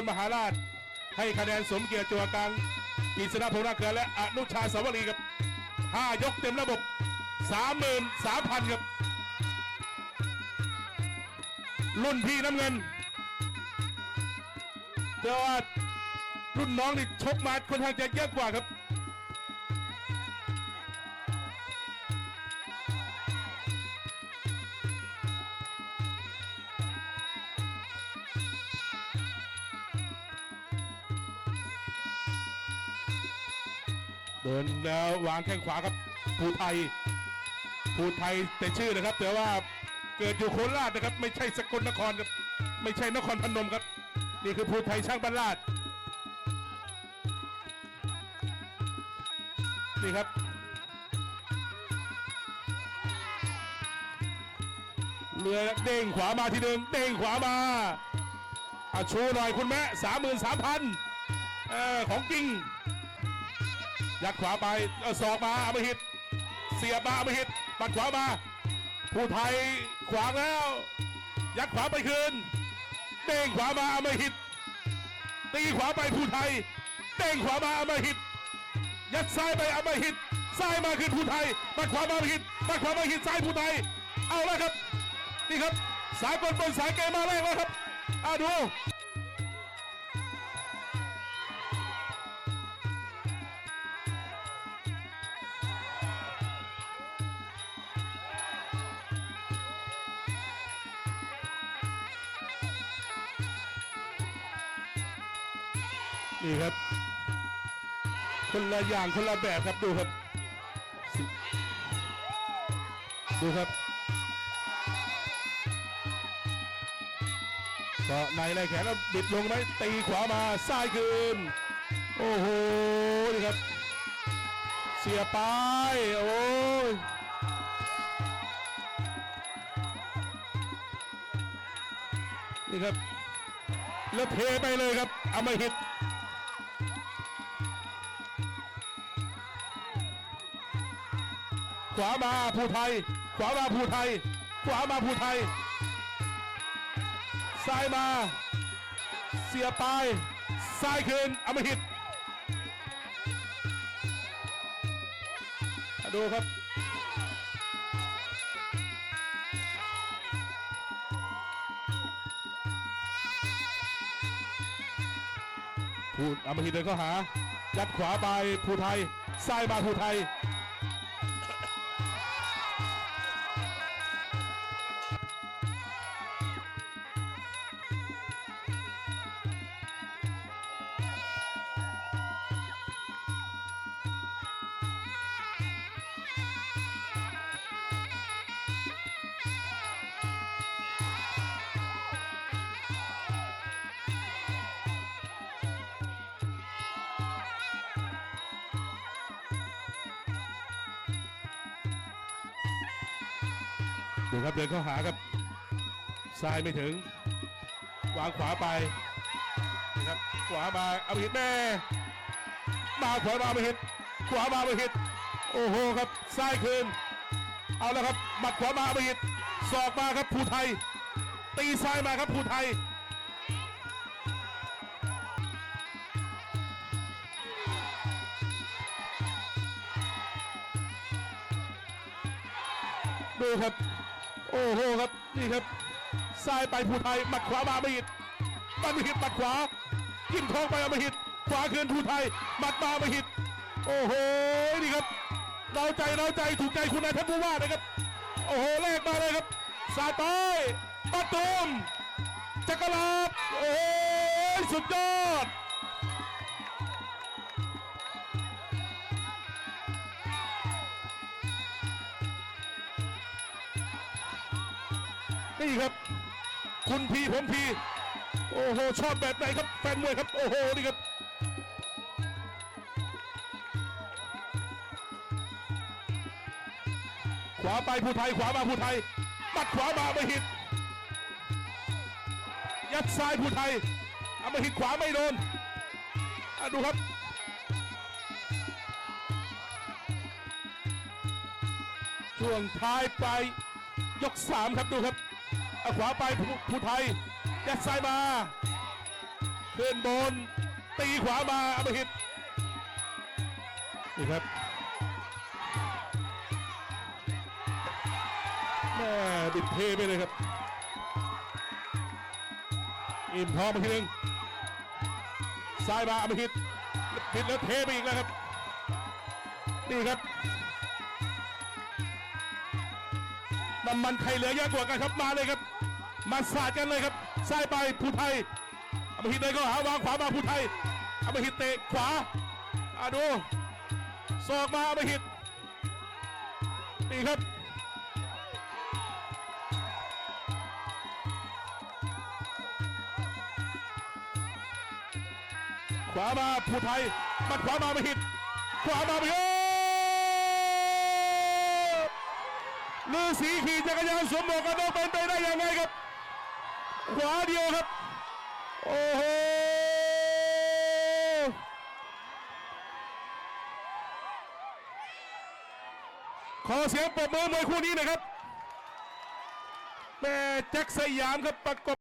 ลมหาราช ให้คะแนนสมเกียรติจัวกลางกิษณพงษ์นาเกลือและอนุชาสวรีครับห้ายกเต็มระบบสามหมื่นสามพันครับ รุ่นพี่น้ำเงินแต่ว่ารุ่นน้องนี่ชกมาค่อนข้างจะเยอะกว่าครับ เดินแล้ววางแข้งขวาครับภูไทยภูไทยแต่ชื่อนะครับ แต่ว่าเกิดอยู่โคราชนะครับ ไม่ใช่สกลนครครับไม่ใช่นครพนมครับ นี่คือภูไทยช่างบรรลาดนี่ครับเรือเด้งขวามาทีหนึ่งเด้งขวามาอาชูหน่อยคุณแม่สามหมื่นสามพันเออของจริง ยัดขวาไปเอาศอกมาอมหิต เสียบมาอมหิตปัดขวามา ผู้ไทยขวางแล้ว ยัดขวาไปคืน เด้งขวามาอมหิต ตีขวาไปผู้ไทย เด้งขวามาอมหิต ยัดซ้ายไปอมหิต ซ้ายมาคืนผู้ไทยปัดขวามาอมหิตปัดขวามาอมหิตซ้ายผู้ไทย เอาแล้วครับ นี่ครับ สายบนบนสายเกมมาแรกแล้วครับอ่าดู นี่ครับ คนละอย่างคนละแบบครับดูครับ ดูครับก็ในไล่แขนแล้วบิดลงไหมตีขวามาซ้ายคืน โอ้โหนี่ครับ เสียไปโอ้ยนี่ครับ แล้วเทไปเลยครับเอามาหิต ขวามาภูไทย ขวามาภูไทย ขวามาภูไทย ซ้ายมา เสียปลาย ซ้ายคืนอมหิต ดูครับ พูดอมหิตเดินเข้าหายัดขวาไปภูไทย ซ้ายมาภูไทย ดูครับเดินเข้าหาครับซ้ายไม่ถึง วางขวาไปนะครับขวามาเอาไปหิตแม่มาขวามาไปหิตขวามาไปหิตโอ้โหครับซ้ายคืน เอาแล้วครับหมัดขวามาไปหิตศอกมาครับภูไทย ตีซ้ายมาครับภูไทยดูครับ อ้โหครับนี่ครับซ้ายไปภูไทยหมัดขวามาอมหิตมันมหิตหมัดขวากินทองไปอมหิตขวาคืนภูไทยหมัดมาอมหิตโอ้โหนี่ครับเราใจเราใจถูกใจคุณนายท่านผู้ว่านะครับ โอ้โหแลกมาเลยครับสาต้อยปะตูมจักรลาบโอ้ยสุดยอด นี่ครับ คุณพีผมพี โอ้โห ชอบแบบไหนครับแฟนมวยครับ โอ้โห นี่ครับ ขวาไปผู้ไทย ขวามาผู้ไทยปัดขวามาไม่หิต ยัดซ้ายผู้ไทยเอามาหิตขวาไม่โดนดูครับช่วงท้ายไปยกสามครับดูครับ เอาขวาไปผู้ไทยยัดซ้ายมาขึ้นบน ตีขวามาอมหิตนี่ครับแม่บิดเทไปเลยครับ อิ่มท้องมาทีหนึงซ้ายมาอมหิตบิดแล้วเทไปอีกแล้วครับ นี่ครับน้ำมันใครเหลือเยอะกว่ากันครับมาเลยครับ มาสาดกันเลยครับซ้ายไปภูไทยอมหิตเลยก็หาวางขวามาภูไทยอมหิตเตะขวาอะดูศอกมาอมหิตนี่ครับขวามาภูไทยมัดขวามาอมหิตขวามาอมหิตลือสีขี่จักรยานสวมหมวกกันน็อกเป็นไปได้ยังไงครับ ขวาเดียวครับ โอ้โหขอเสียงปรบมือมวยคู่นี้หน่อยครับแม่แจ็คสยามครับประกบ